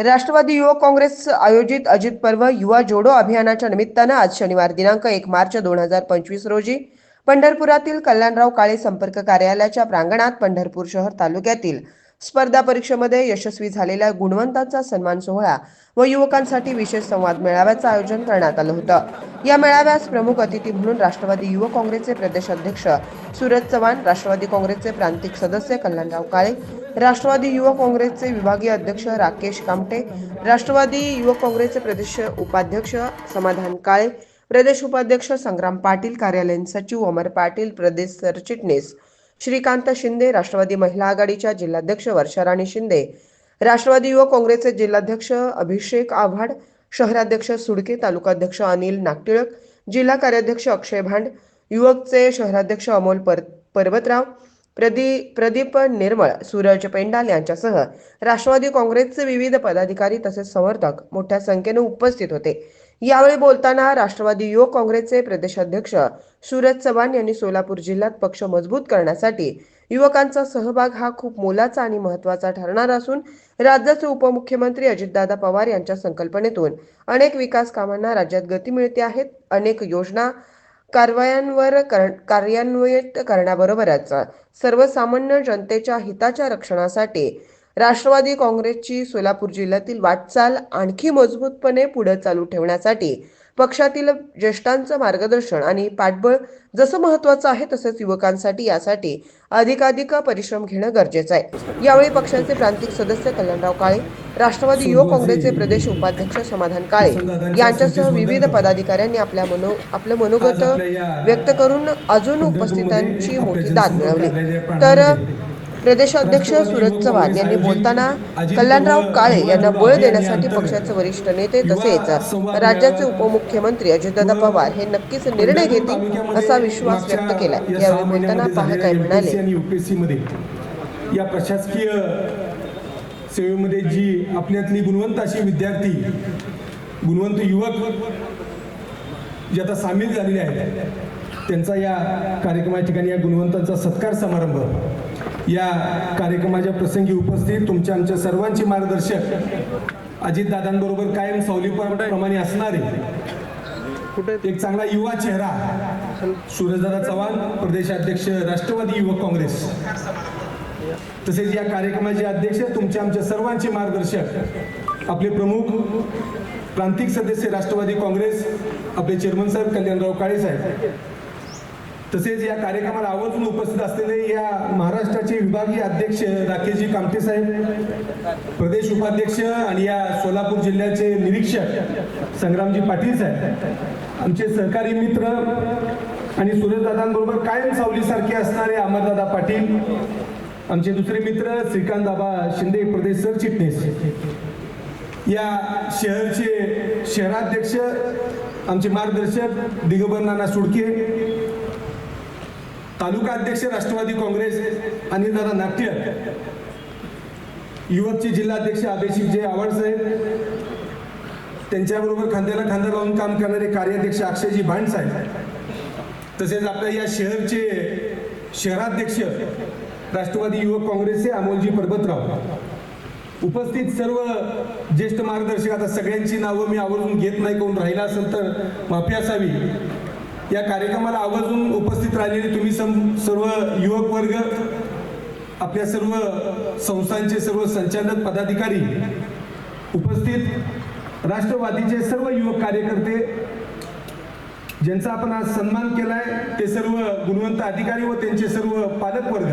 राष्ट्रवादी युवक काँग्रेस आयोजित अजित पर्व युवा जोडो अभियानाच्या निमित्तानं आज शनिवार दिनांक एक मार्च दोन हजार पंचवीस रोजी पंढरपुरातील कल्याणराव काळे संपर्क कार्यालयाच्या प्रांगणात पंढरपूर शहर तालुक्यातील स्पर्धा परीक्षेमध्ये यशस्वी झालेल्या गुणवंतांचा सन्मान सोहळा व युवकांसाठी विशेष संवाद मेळाव्याचं आयोजन करण्यात आलं होतं. या मेळाव्यास प्रमुख अतिथी म्हणून राष्ट्रवादी युवक काँग्रेसचे प्रदेश अध्यक्ष सूरज चव्हाण राष्ट्रवादी काँग्रेसचे प्रांतिक सदस्य कल्याणराव काळे राष्ट्रवादी युवक काँग्रेसचे विभागीय अध्यक्ष राकेश कामटे राष्ट्रवादी युवक काँग्रेसचे प्रदेश उपाध्यक्ष समाधान काळे प्रदेश उपाध्यक्ष संग्राम पाटील कार्यालयीन सचिव अमर पाटील प्रदेश सरचिटणीस श्रीकांत शिंदे राष्ट्रवादी महिला आघाडीच्या जिल्हाध्यक्ष वर्षाराणी शिंदे राष्ट्रवादी युवक काँग्रेसचे जिल्हाध्यक्ष अभिषेक आव्हाड शहराध्यक्ष सुडके तालुकाध्यक्ष अनिल नागटिळक जिल्हा कार्याध्यक्ष अक्षय भांड युवकचे शहराध्यक्ष अमोल पर पर्वतराव प्रदी प्रदीप निर्मळ सूरज पेंडाल यांच्यासह राष्ट्रवादी काँग्रेसचे विविध पदाधिकारी तसेच समर्थक मोठ्या संख्येने उपस्थित होते. यावेळी बोलताना राष्ट्रवादी युवक काँग्रेसचे प्रदेशाध्यक्ष सूरज चव्हाण यांनी सोलापूर जिल्ह्यात पक्ष मजबूत करण्यासाठी युवकांचा सहभाग हा खूप मोलाचा आणि महत्त्वाचा ठरणार असून राज्याचे उपमुख्यमंत्री अजितदादा पवार यांच्या संकल्पनेतून अनेक विकास कामांना राज्यात गती मिळते आहेत. अनेक योजना कारवायांवर कर- कार्यान्वित करण्याबरोबरच सर्वसामान्य जनतेच्या हिताच्या रक्षणासाठी राष्ट्रवादी काँग्रेसची सोलापूर जिल्ह्यातील वाटचाल आणखी मजबूतपणे पुढे चालू ठेवण्यासाठी पक्षातील ज्येष्ठांचं मार्गदर्शन आणि पाठबळ जसं महत्त्वाचं आहे तसंच युवकांसाठी यासाठी अधिकाधिक परिश्रम घेणं गरजेचं आहे. यावेळी पक्षाचे प्रांतिक सदस्य कल्याणराव काळे राष्ट्रवादी युवक काँग्रेसचे प्रदेश उपाध्यक्ष समाधान काळे यांच्यासह विविध पदाधिकाऱ्यांनी आपल्या मनो आपलं मनोगत व्यक्त करून अजून उपस्थितांची मोठी दाद मिळवली. तर प्रदेशाध्यक्ष सुरज चव्हाण यांनी बोलताना कल्याणराव काळे यांना बळ देण्यासाठी पक्षाचे वरिष्ठ नेते तसेच राज्याचे उपमुख्यमंत्री अजितदादा पवार हे नक्कीच निर्णय घेतील असा विश्वास व्यक्त केला यावेळी बोलताना पाहकाय म्हणाले? मध्ये या प्रशासकीय सेवेमध्ये जी आपल्यातली गुणवंत अशी विद्यार्थी गुणवंत युवक जे आता सामील झालेले आहेत त्यांचा या कार्यक्रमा ठिकाणी या गुणवंतांचा सत्कार समारंभ या कार्यक्रमाच्या प्रसंगी उपस्थित तुमच्या आमच्या सर्वांचे मार्गदर्शक अजितदादांबरोबर कायम सावलीप्रमाणे असणारे एक चांगला युवा चेहरा सूरजदादा चव्हाण प्रदेशाध्यक्ष राष्ट्रवादी युवक काँग्रेस. तसेच या कार्यक्रमाचे अध्यक्ष तुमच्या आमच्या सर्वांचे मार्गदर्शक आपले प्रमुख प्रांतिक सदस्य राष्ट्रवादी काँग्रेस आपले चेअरमन साहेब कल्याणराव काळे साहेब. तसेच या कार्यक्रमाला आवर्जून उपस्थित असलेले या महाराष्ट्राचे विभागीय अध्यक्ष राकेशजी कामटे साहेब प्रदेश उपाध्यक्ष आणि या सोलापूर जिल्ह्याचे निरीक्षक संग्रामजी पाटील साहेब आमचे सहकारी मित्र आणि सूर्यदादांबरोबर कायम सावलीसारखे असणारे अमरदादा पाटील आमचे दुसरे मित्र श्रीकांत दाबा शिंदे प्रदेश सरचिटणीस या शहरचे शहराध्यक्ष आमचे मार्गदर्शक दिगंबर नाना सुडके तालुका अध्यक्ष राष्ट्रवादी काँग्रेस आणि दादा नाट्य युवकचे जिल्हाध्यक्ष अभिषेक जे आव्हाड त्यांच्याबरोबर खांद्याला खांदा लावून काम करणारे कार्याध्यक्ष अक्षयजी भांडसाहेब तसेच आपल्या या शहरचे शहराध्यक्ष राष्ट्रवादी युवक काँग्रेसचे अमोलजी पर्वतराव उपस्थित सर्व ज्येष्ठ मार्गदर्शक आता सगळ्यांची नावं मी आवर्जून घेत नाही कोण राहिला असेल तर माफी असावी. या कार्यक्रमाला आवर्जून उपस्थित राहिलेले तुम्ही सम सर्व युवक वर्ग आपल्या सर्व संस्थांचे सर्व संचालक पदाधिकारी उपस्थित राष्ट्रवादीचे सर्व युवक कार्यकर्ते ज्यांचा आपण आज सन्मान केलाय ते सर्व गुणवंत अधिकारी व त्यांचे सर्व पालक वर्ग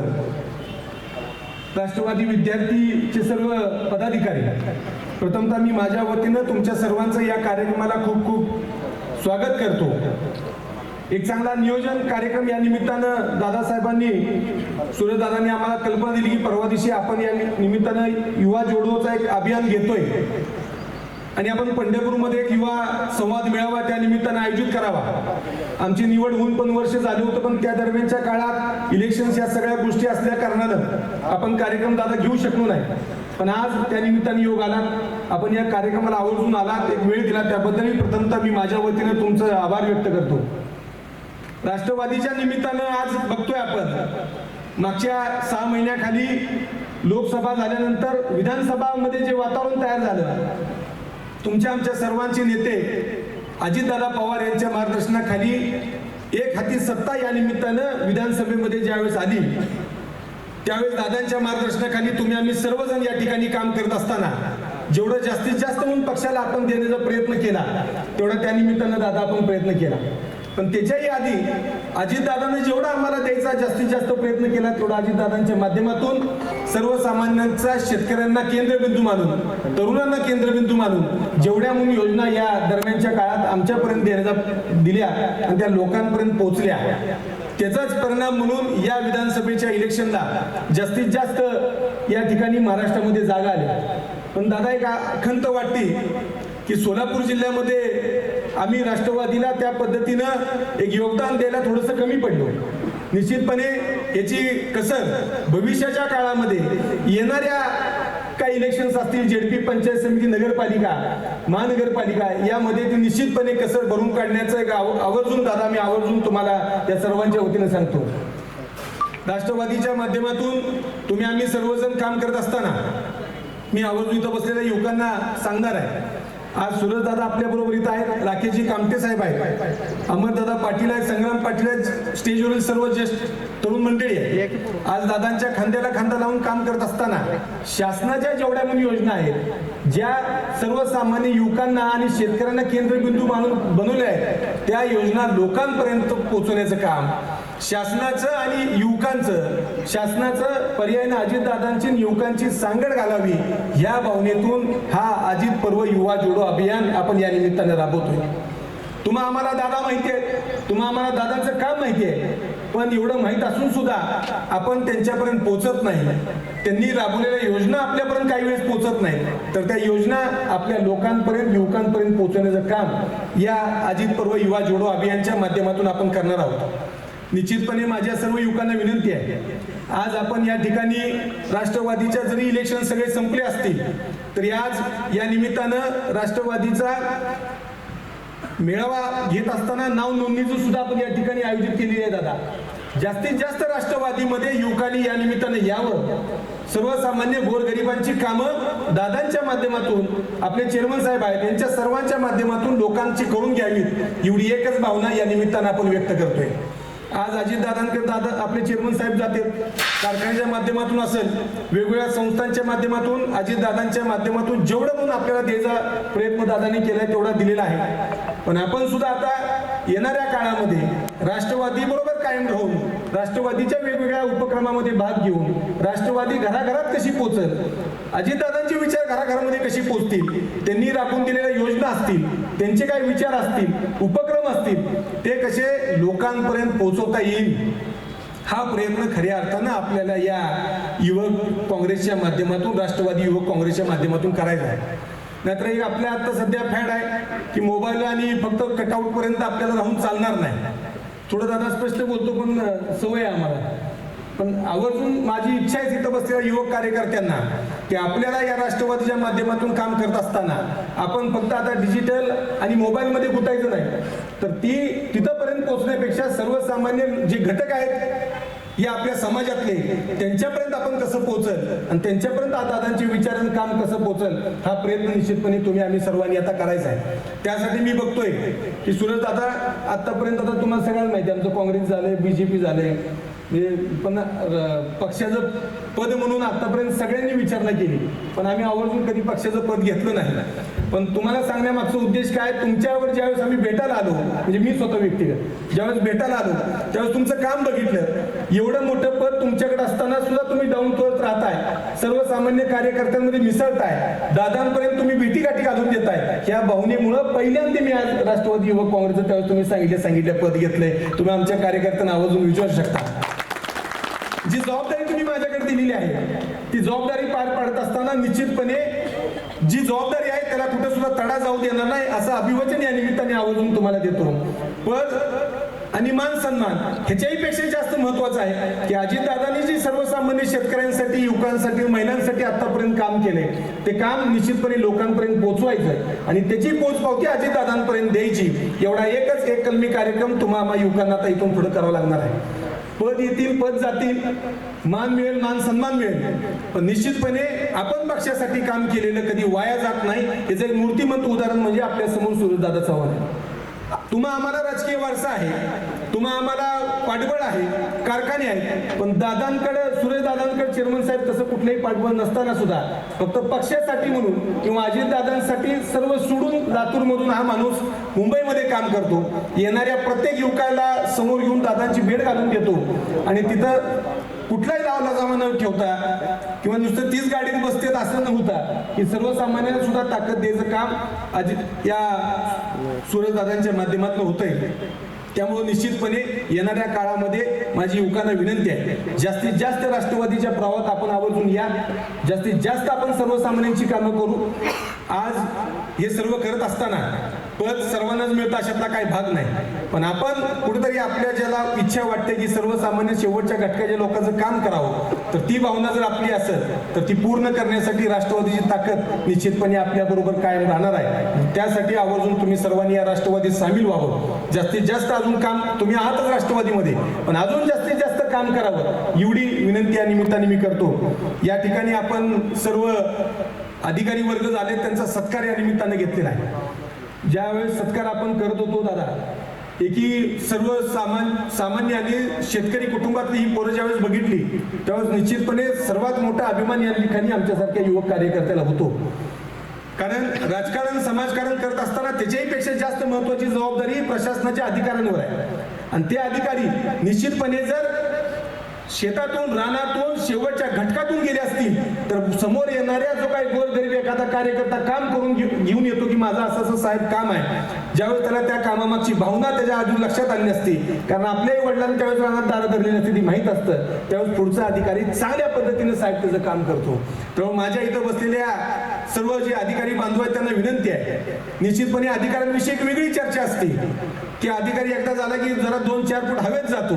राष्ट्रवादी विद्यार्थीचे सर्व पदाधिकारी. प्रथमतः मी माझ्या वतीनं तुमच्या सर्वांचं या कार्यक्रमाला खूप खूप स्वागत करतो. एक चांगला नियोजन कार्यक्रम या निमित्तानं दादासाहेबांनी सूर्यदादांनी आम्हाला कल्पना दिली की परवा दिवशी आपण या निमित्तानं युवा जोडोचा एक अभियान घेतोय. आणि आपण पंढरपूरमध्ये एक युवा संवाद मिळावा त्या निमित्तानं आयोजित करावा. आमची निवड होऊन पण वर्ष झाले होतं पण त्या दरम्यानच्या काळात इलेक्शन्स या सगळ्या गोष्टी असल्या कारणानं आपण कार्यक्रम दादा घेऊ शकलो नाही. पण आज त्या निमित्ताने योग आला. आपण या कार्यक्रमाला आवर्जून आलात. एक वेळ दिला. त्याबद्दलही प्रथमतः मी माझ्या वतीनं तुमचं आभार व्यक्त करतो. राष्ट्रवादीच्या निमित्तानं आज बघतोय आपण. मागच्या सहा महिन्याखाली लोकसभा झाल्यानंतर विधानसभामध्ये जे वातावरण तयार झालं तुमच्या आमच्या सर्वांचे नेते अजितदादा पवार यांच्या मार्गदर्शनाखाली एक हाती सत्ता या निमित्तानं विधानसभेमध्ये ज्यावेळेस आली त्यावेळेस दादांच्या मार्गदर्शनाखाली तुम्ही आम्ही सर्वजण या ठिकाणी काम करत असताना जेवढं जास्तीत जास्त म्हणून पक्षाला आपण देण्याचा प्रयत्न केला तेवढा त्या निमित्तानं दादा आपण प्रयत्न केला. पण त्याच्याही आधी अजितदादांनी जेवढा आम्हाला द्यायचा जास्तीत जास्त प्रयत्न केला तेवढा अजितदादांच्या माध्यमातून सर्वसामान्यांचा शेतकऱ्यांना केंद्रबिंदू मानून तरुणांना केंद्रबिंदू मानून जेवढ्या म्हणून योजना या दरम्यानच्या काळात आमच्यापर्यंत देण्याचा दिल्या आणि त्या लोकांपर्यंत पोहोचल्या त्याचाच परिणाम म्हणून या विधानसभेच्या इलेक्शनला जास्तीत जास्त या ठिकाणी महाराष्ट्रामध्ये जागा आल्या पण दादा एक खंत वाटते की सोलापूर जिल्ह्यामध्ये आम्ही राष्ट्रवादीला त्या पद्धतीनं एक योगदान द्यायला थोडंसं कमी पडलो. निश्चितपणे याची कसर भविष्याच्या काळामध्ये येणाऱ्या काही इलेक्शन्स असतील जेडपी पंचायत समिती नगरपालिका महानगरपालिका यामध्ये ती निश्चितपणे कसर भरून काढण्याचं एक आव- आवर्जून दादा मी आवर्जून तुम्हाला या सर्वांच्या वतीनं सांगतो. राष्ट्रवादीच्या माध्यमातून तुम्ही आम्ही सर्वजण काम करत असताना मी आवर्जून इथं बसलेल्या युवकांना सांगणार आहे. आज सुरजदादा आपल्या बरोबर इथं आहेत. राकेशजी कामटे साहेब आहेत. अमरदादा पाटील आहेत. संग्राम पाटील आहेत. स्टेजवरील सर्व ज्येष्ठ तरुण मंडळी आहे आज दादांच्या खांद्याला खांदा लावून काम करत असताना शासनाच्या जेवढ्या पण योजना आहेत ज्या सर्वसामान्य युवकांना आणि शेतकऱ्यांना केंद्रबिंदू मानून बनवल्या आहेत त्या योजना लोकांपर्यंत पोहोचवण्याचं काम शासनाचं आणि युवकांचं शासनाचं पर्यायनं अजितदादांची युवकांची सांगड घालावी या भावनेतून हा अजित पर्व युवा जोडो अभियान आपण या निमित्ताने राबवतोय. तुम्हा आम्हाला दादा माहिती आहे तुम्हा आम्हाला दादाचं काम माहिती आहे. पण एवढं माहीत असून सुद्धा आपण त्यांच्यापर्यंत पोहोचत नाही. त्यांनी राबवलेल्या योजना आपल्यापर्यंत काही वेळेस पोहोचत नाही. तर त्या योजना आपल्या लोकांपर्यंत युवकांपर्यंत पोहोचवण्याचं काम या अजित पर्व युवा जोडो अभियानच्या माध्यमातून आपण करणार आहोत. निश्चितपणे माझ्या सर्व युवकांना विनंती आहे. आज आपण या ठिकाणी राष्ट्रवादीच्या जरी इलेक्शन सगळे संपले असतील तरी आज या निमित्तानं राष्ट्रवादीचा मेळावा घेत असताना नाव नोंदणीचं सुद्धा आपण या ठिकाणी आयोजित केलेली आहे दादा. जास्तीत जास्त राष्ट्रवादीमध्ये युवकांनी या निमित्तानं यावं. सर्वसामान्य गोरगरिबांची कामं दादांच्या माध्यमातून आपले चेअरमन साहेब आहेत यांच्या सर्वांच्या माध्यमातून लोकांची करून घ्यावीत एवढी एकच भावना या निमित्तानं आपण व्यक्त करतोय. आज अजितदादांकडे दादा आपले चेअरमन साहेब जाते कारखान्याच्या माध्यमातून असेल वेगवेगळ्या संस्थांच्या माध्यमातून अजितदादांच्या माध्यमातून जेवढं पण आपल्याला द्यायचा प्रयत्न दादांनी आहे तेवढा दिलेला आहे. पण आपण सुद्धा आता येणाऱ्या काळामध्ये राष्ट्रवादीबरोबर कायम राहून राष्ट्रवादीच्या वेगवेगळ्या उपक्रमामध्ये भाग घेऊन राष्ट्रवादी घराघरात कशी पोचल अजितदादांचे विचार घराघरामध्ये कशी पोचतील त्यांनी राखून दिलेल्या योजना असतील त्यांचे काय विचार असतील उपक्रम असतील ते कसे लोकांपर्यंत पोहोचवता येईल? हा प्रयत्न खऱ्या अर्थानं आपल्याला या युवक काँग्रेसच्या माध्यमातून राष्ट्रवादी युवक काँग्रेसच्या माध्यमातून करायचा आहे. नाहीतर एक आपल्या आता सध्या फॅड आहे की मोबाईल आणि फक्त कटआउटपर्यंत आपल्याला राहून चालणार नाही. थोडं दादा स्पष्ट बोलतो पण सवय आहे आम्हाला. पण आवर्जून माझी इच्छा आहे तिथं बसलेल्या युवक कार्यकर्त्यांना की आपल्याला या राष्ट्रवादीच्या माध्यमातून काम करत असताना आपण फक्त आता डिजिटल आणि मोबाईलमध्ये गुतायचं नाही. तर ती तिथंपर्यंत पोहोचण्यापेक्षा सर्वसामान्य जे घटक आहेत या आपल्या समाजातले. त्यांच्यापर्यंत आपण कसं पोहोचल? आणि त्यांच्यापर्यंत आता दादांचे विचार आणि काम कसं पोहोचल? हा प्रयत्न निश्चितपणे तुम्ही आम्ही सर्वांनी आता करायचा आहे. त्यासाठी मी बघतोय की सुरज दादा आतापर्यंत आता तुम्हाला सगळ्यांना माहिती आहे, आमचं काँग्रेस झालंय बीजेपी झालंय. म्हणजे पण पक्षाचं पद म्हणून आतापर्यंत सगळ्यांनी विचारणा केली. पण आम्ही आवर्जून कधी पक्षाचं पद घेतलं नाही. पण तुम्हाला सांगण्यामागचा उद्देश काय? तुमच्यावर ज्यावेळेस आम्ही भेटायला आलो म्हणजे मी स्वतः व्यक्तिगत ज्यावेळेस भेटायला आलो त्यावेळेस तुमचं काम बघितलं. एवढं मोठं पद तुमच्याकडे असताना सुद्धा तुम्ही डाऊन टू राहताय. सर्वसामान्य कार्यकर्त्यांमध्ये मिसळताय. दादांपर्यंत तुम्ही भेटीगाठी घालून देताय. या भावनेमुळं पहिल्यांदा मी आज राष्ट्रवादी युवक काँग्रेसचं त्यावेळेस तुम्ही सांगितले सांगितलं पद घेतलंय. तुम्ही आमच्या कार्यकर्त्यांना आवर्जून विचारू शकता. जी जबाबदारी तुम्ही माझ्याकडे दिलेली आहे ती जबाबदारी पार पाडत असताना निश्चितपणे जी जबाबदारी आहे त्याला कुठे सुद्धा तडा जाऊ देणार नाही असं अभिवचन या निमित्ताने आवर्जून तुम्हाला देतो. पद आणि मान सन्मान ह्याच्याही पेक्षा जास्त महत्वाचं आहे की अजितदादांनी जी सर्वसामान्य शेतकऱ्यांसाठी युवकांसाठी महिलांसाठी आतापर्यंत काम केले ते काम निश्चितपणे लोकांपर्यंत पोहोचवायचं आणि त्याची पोचपावती अजितदादांपर्यंत द्यायची. एवढा एकच एक कलमी कार्यक्रम तुम्हाला युवकांना आता इथून पुढे करावा लागणार आहे. पद येतील पद जातील. मान मिळेल मान सन्मान मिळेल. पण निश्चितपणे आपण पक्षासाठी काम केलेलं कधी वाया जात नाही. याचं एक मूर्तिमंत उदाहरण म्हणजे आपल्यासमोर सूर्यदादा चव्हाण. तुम्हा आम्हाला राजकीय वारसा आहे. तुम्हा आम्हाला पाठबळ आहे कारखाने आहेत. पण दादांकडे सुरेश दादांकडे चेअरमन साहेब तसं कुठलंही पाठबळ नसताना सुद्धा फक्त पक्षासाठी म्हणून किंवा अजित दादांसाठी सर्व सोडून लातूरमधून हा माणूस मुंबईमध्ये काम करतो. येणाऱ्या प्रत्येक युवकाला समोर घेऊन दादांची भेट घालून देतो. आणि तिथं कुठलाही लावला जावा न ठेवता किंवा नुसतं तीच गाडीत बसतेत असं न होता की सर्वसामान्यांना सुद्धा ताकद द्यायचं काम अजित या सूरजदादांच्या माध्यमातून होतंय. त्यामुळे निश्चितपणे येणाऱ्या काळामध्ये माझी युवकांना विनंती आहे जास्तीत जास्त राष्ट्रवादीच्या प्रवाहात आपण आवर्जून या. जास्तीत जास्त आपण सर्वसामान्यांची कामं करू. आज हे सर्व करत असताना पद सर्वांनाच मिळतं अशातला काही भाग नाही. पण आपण कुठेतरी आपल्या ज्याला इच्छा वाटते की सर्वसामान्य शेवटच्या घटकाच्या लोकांचं काम करावं तर ती भावना जर आपली असेल तर ती पूर्ण करण्यासाठी राष्ट्रवादीची ताकद निश्चितपणे आपल्या बरोबर कायम राहणार आहे. त्यासाठी आवर्जून तुम्ही सर्वांनी या राष्ट्रवादीत सामील व्हावं. जास्तीत जास्त अजून काम तुम्ही आहातच राष्ट्रवादीमध्ये पण अजून जास्तीत जास्त काम करावं. एवढी विनंती या निमित्ताने मी करतो. या ठिकाणी आपण सर्व अधिकारी वर्ग झाले त्यांचा सत्कार या निमित्ताने घेतलेला आहे. ज्यावेळेस सत्कार आपण करत होतो दादा एकी सर्व सामान सामान्य आणि शेतकरी कुटुंबातली ही पोरं ज्यावेळेस बघितली त्यावेळेस निश्चितपणे सर्वात मोठा अभिमान या ठिकाणी आमच्यासारख्या युवक कार्यकर्त्याला होतो. कारण राजकारण समाजकारण करत असताना त्याच्याही पेक्षा जास्त महत्वाची जबाबदारी प्रशासनाच्या अधिकाऱ्यांवर आहे. आणि ते अधिकारी निश्चितपणे जर शेतातून रानातून शेवटच्या घटकातून गेले असतील तर समोर येणाऱ्या जो काही गोरगरीब एखादा कार्यकर्ता काम करून घेऊन येतो की माझं असं असं साहेब काम आहे. ज्यावेळेस त्याला त्या कामामागची भावना त्याच्या अजून लक्षात आली असती कारण आपल्याही वडिलांना त्यावेळेस रानात दारं धरली नसते ती माहीत असतं. त्यावेळेस पुढचा अधिकारी चांगल्या पद्धतीने साहेब त्याचं काम करतो. तेव्हा माझ्या इथं बसलेल्या सर्व जे अधिकारी बांधव आहेत त्यांना विनंती आहे. निश्चितपणे अधिकाऱ्यांविषयी एक वेगळी चर्चा असते. की अधिकारी एकदा झाला की जरा दोन चार फूट हवेत जातो.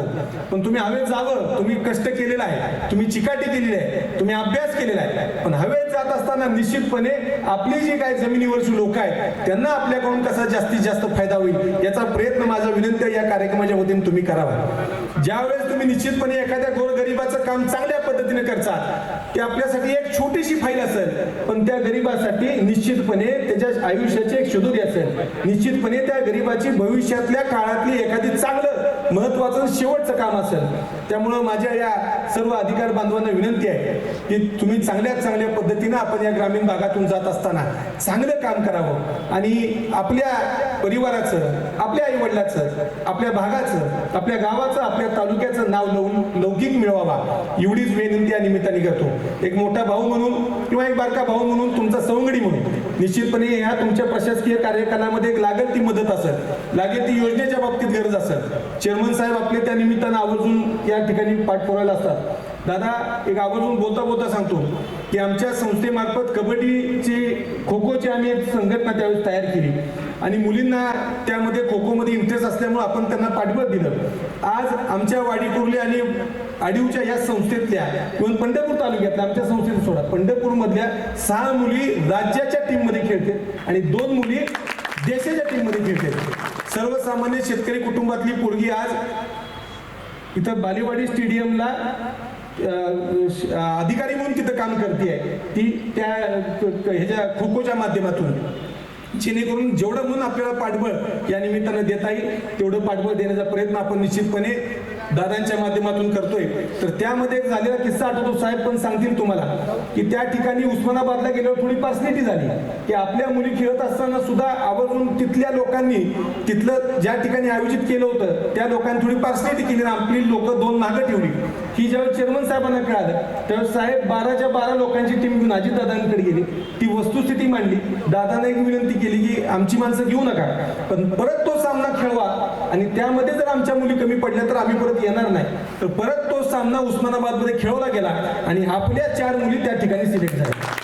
पण तुम्ही हवेत जावं तुम्ही कष्ट केलेला आहे. तुम्ही चिकाटी केलेली आहे. तुम्ही अभ्यास केलेला आहे. पण हवेत जात असताना निश्चितपणे आपली जी काही जमिनीवरची लोक आहेत त्यांना आपल्याकडून कसा जास्तीत जास्त फायदा होईल याचा प्रयत्न माझा विनंती आहे या कार्यक्रमाच्या वतीने तुम्ही करावा. ज्यावेळेस तुम्ही निश्चितपणे एखाद्या गोरगरिबाचं काम चांगल्या पद्धतीने करतात ते आपल्यासाठी एक छोटीशी फाईल असेल पण त्या गरीबासाठी निश्चितपणे त्याच्या आयुष्याची एक शोधुरी असेल. निश्चितपणे त्या गरीबाची भविष्यातल्या काळातली एखादी चांगलं महत्वाचं शेवटचं काम असेल. त्यामुळं माझ्या या सर्व अधिकार बांधवांना विनंती आहे की तुम्ही चांगल्यात चांगल्या पद्धतीनं आपण या ग्रामीण भागातून जात असताना चांगलं काम करावं. आणि आपल्या परिवाराचं आपल्या आईवडिलाचं आपल्या भागाचं आपल्या गावाचं आपल्या तालुक्याचं नाव लव लौकिक मिळवावा. एवढीच विनंती या निमित्ताने करतो. एक मोठा भाऊ म्हणून किंवा एक बारका भाऊ म्हणून तुमचा सवंगडी म्हणून निश्चितपणे ह्या तुमच्या प्रशासकीय कार्यकालामध्ये एक लागेल ती मदत असेल. लागेल ती योजनेच्या बाबतीत गरज असेल. चेअरमन साहेब आपले त्या निमित्तानं आवर्जून या ठिकाणी पाठपुरायला असतात. दादा एक आवर्जून बोलता बोलता सांगतो की आमच्या संस्थेमार्फत कबड्डीची खो खोची आम्ही एक संघटना त्यावेळेस तयार केली. आणि मुलींना त्यामध्ये खो खोमध्ये इंटरेस्ट असल्यामुळे आपण त्यांना पाठबळ दिलं. आज आमच्या वाडी कुर्ली आणि आडीवच्या या संस्थेतल्या किंवा पंढरपूर तालुक्यातल्या आमच्या संस्थेत सोडा पंढरपूरमधल्या सहा मुली राज्याच्या टीममध्ये खेळते आणि दोन मुली देशाच्या टीममध्ये खेळते. सर्वसामान्य शेतकरी कुटुंबातली पोरगी आज इथं बालेवाडी स्टेडियमला अधिकारी म्हणून तिथं काम करते आहे ती त्या ह्याच्या खो खोच्या माध्यमातून. जेणेकरून जेवढं म्हणून आपल्याला पाठबळ या निमित्तानं देता येईल तेवढं पाठबळ देण्याचा प्रयत्न आपण निश्चितपणे दादांच्या माध्यमातून करतोय. तर त्यामध्ये एक झालेला किस्सा आठवतो. साहेब पण सांगतील तुम्हाला की त्या ठिकाणी उस्मानाबादला गेल्यावर थोडी पर्सनॅलिटी झाली. की आपल्या मुली खेळत असताना सुद्धा आवर्जून तिथल्या लोकांनी तिथलं ज्या ठिकाणी आयोजित केलं होतं त्या लोकांनी थोडी पर्सनॅलिटी केली आणि आपली लोक दोन मागं ठेवली. ही ज्यावेळी चेअरमन साहेबांना कळालं त्यावेळेस साहेब बाराच्या बारा लोकांची टीम घेऊन अजित दादांकडे गेली. ती वस्तुस्थिती मांडली. दादाने एक विनंती केली की आमची माणसं घेऊ नका. पण परत तो सामना खेळवा. आणि त्यामध्ये जर आमच्या मुली कमी पडल्या तर आम्ही परत येणार नाही. तर परत तो सामना उस्मानाबादमध्ये खेळवला गेला. आणि आपल्या चार मुली त्या ठिकाणी सिलेक्ट झाल्या.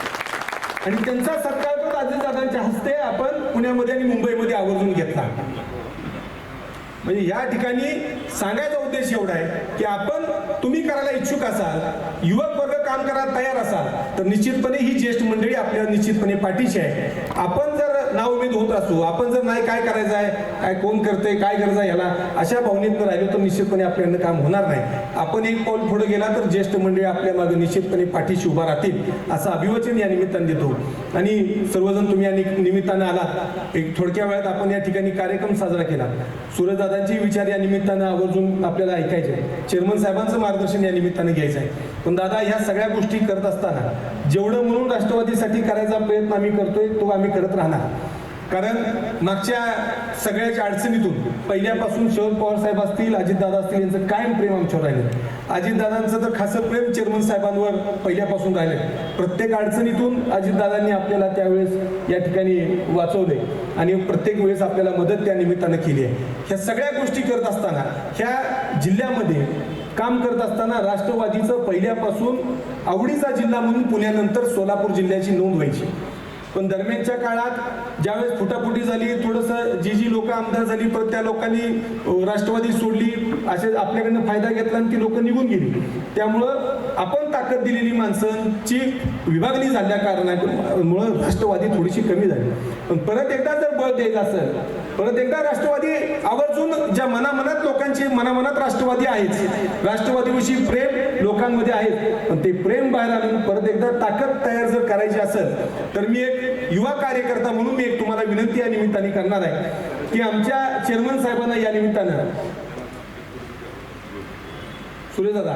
आणि त्यांचा सत्कार तो अजितदादांच्या हस्ते आपण पुण्यामध्ये आणि मुंबईमध्ये आवर्जून घेतला. म्हणजे या ठिकाणी सांगायचा उद्देश एवढा आहे की आपण तुम्ही करायला इच्छुक असाल युवक वर्ग काम करायला तयार असाल तर निश्चितपणे ही ज्येष्ठ मंडळी आपल्या निश्चितपणे पाठीशी आहे. आपण जर नाउमेद होत असू आपण जर नाही काय करायचं आहे काय कोण करते काय गरज आहे याला अशा भावनेत राहिलो तर निश्चितपणे आपल्याकडनं काम होणार नाही. आपण एक पाऊल पुढे गेला तर ज्येष्ठ मंडळी आपल्या मागे निश्चितपणे पाठीशी उभा राहतील असं अभिवचन या निमित्ताने देतो. आणि सर्वजण तुम्ही या नि- निमित्तानं आलात. एक थोडक्या वेळात आपण या ठिकाणी कार्यक्रम साजरा केला. सूरजदादांचे विचार या निमित्तानं आवर्जून आपल्याला ऐकायचे आहे. चेअरमन साहेबांचं मार्गदर्शन या निमित्तानं घ्यायचं आहे. पण दादा ह्या सगळ्या गोष्टी करत असताना जेवढं म्हणून राष्ट्रवादीसाठी करायचा प्रयत्न आम्ही करतोय तो आम्ही करत राहणार. कारण मागच्या सगळ्याच्या अडचणीतून पहिल्यापासून शरद पवार साहेब असतील अजितदादा असतील यांचं कायम प्रेम आमच्यावर राहिलं. अजितदादांचं तर खासं प्रेम चेअरमन साहेबांवर पहिल्यापासून राहिलं प्रत्येक अडचणीतून अजितदादांनी आपल्याला त्यावेळेस या ठिकाणी वाचवले आणि प्रत्येक वेळेस आपल्याला मदत त्या निमित्तानं केली आहे. ह्या सगळ्या गोष्टी करत असताना ह्या जिल्ह्यामध्ये काम करत असताना राष्ट्रवादीचं पहिल्यापासून आवडीचा जिल्हा म्हणून पुण्यानंतर सोलापूर जिल्ह्याची नोंद व्हायची. पण दरम्यानच्या काळात ज्यावेळेस फुटाफुटी झाली थोडंसं जी जी लोक आमदार झाली परत त्या लोकांनी राष्ट्रवादी सोडली असे आपल्याकडनं फायदा घेतला आणि ती लोक निघून गेली. त्यामुळं आपण ताकद दिलेली माणसांची विभागणी झाल्या कारणामुळं राष्ट्रवादी थोडीशी कमी झाली. पण परत एकदा जर बळ द्यायचं असेल परत एकदा राष्ट्रवादी आवर्जून ज्या मनामनात लोकांची मनामनात राष्ट्रवादी आहेच. राष्ट्रवादीविषयी प्रेम लोकांमध्ये आहे. पण ते प्रेम बाहेर आणून परत एकदा ताकद तयार जर करायची असेल तर मी एक युवा कार्यकर्ता म्हणून मी एक तुम्हाला विनंती या निमित्ताने करणार आहे की आमच्या चेअरमन साहेबांना या निमित्तानं. सुरेशदादा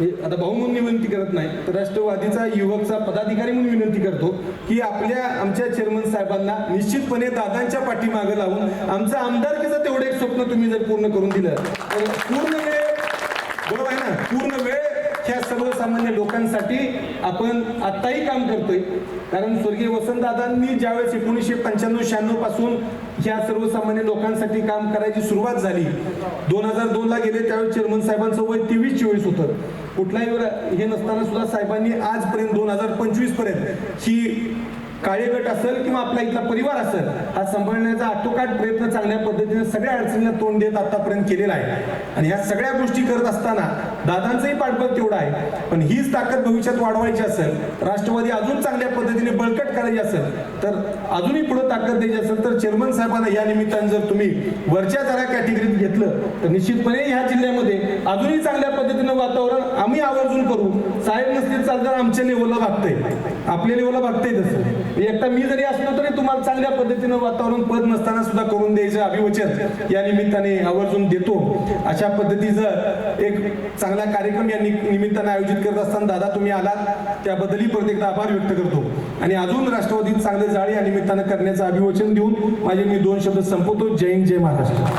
हे आता भाऊ म्हणून विनंती करत नाही तर राष्ट्रवादीचा युवकचा पदाधिकारी म्हणून विनंती करतो की आपल्या आमच्या चेअरमन साहेबांना निश्चितपणे दादांच्या पाठीमागं लावून आमचं आमदारकीचं तेवढं एक स्वप्न तुम्ही जर पूर्ण करून दिलं तर पूर्ण वेळ बरोबर आहे ना? पूर्ण वेळ ह्या सर्वसामान्य लोकांसाठी आपण आत्ताही काम करतोय. कारण स्वर्गीय वसंतदादांनी ज्यावेळेस एकोणीसशे पंच्याण्णव शहाण्णवपासून ह्या सर्वसामान्य लोकांसाठी काम करायची सुरुवात झाली दोन हजार दोन ला गेले त्यावेळेस चेअरमन साहेबांचं वय तेवीस चोवीस होतं. कुठलाही हे नसताना सुद्धा साहेबांनी आजपर्यंत दोन हजार पंचवीसपर्यंत ही काळे गट असेल किंवा आपला इथला परिवार असेल हा सांभाळण्याचा आटोकाट प्रयत्न चांगल्या पद्धतीने सगळ्या अडचणीला तोंड देत आतापर्यंत केलेला आहे. आणि ह्या सगळ्या गोष्टी करत असताना दादांचंही पाठबळ तेवढं आहे. पण हीच ताकद भविष्यात वाढवायची असेल राष्ट्रवादी अजून चांगल्या पद्धतीने बळकट करायची असेल तर अजूनही पुढे ताकद द्यायची असेल तर चेअरमन साहेबांना या निमित्तानं जर तुम्ही वरच्या जरा कॅटेगरीत घेतलं तर निश्चितपणे ह्या जिल्ह्यामध्ये अजूनही चांगल्या पद्धतीनं वातावरण आम्ही आवर्जून करू. साहेब नसतील चालतं आमच्या लेवलला लागतंय आपल्या लेवलला बघते जसं एकटा मी जरी असलो तरी तुम्हाला चांगल्या पद्धतीनं वातावरण पद नसताना सुद्धा करून द्यायचं अभिवचन या निमित्ताने आवर्जून देतो. अशा पद्धतीचं एक चांगला कार्यक्रम या नि- निमित्ताने आयोजित करत असताना दादा तुम्ही आलात त्याबद्दलही प्रत्येकदा आभार व्यक्त करतो. आणि अजून राष्ट्रवादीत चांगले जाळे या निमित्तानं करण्याचं अभिवचन देऊन माझे मी दोन शब्द संपवतो. जय हिंद जय महाराष्ट्र.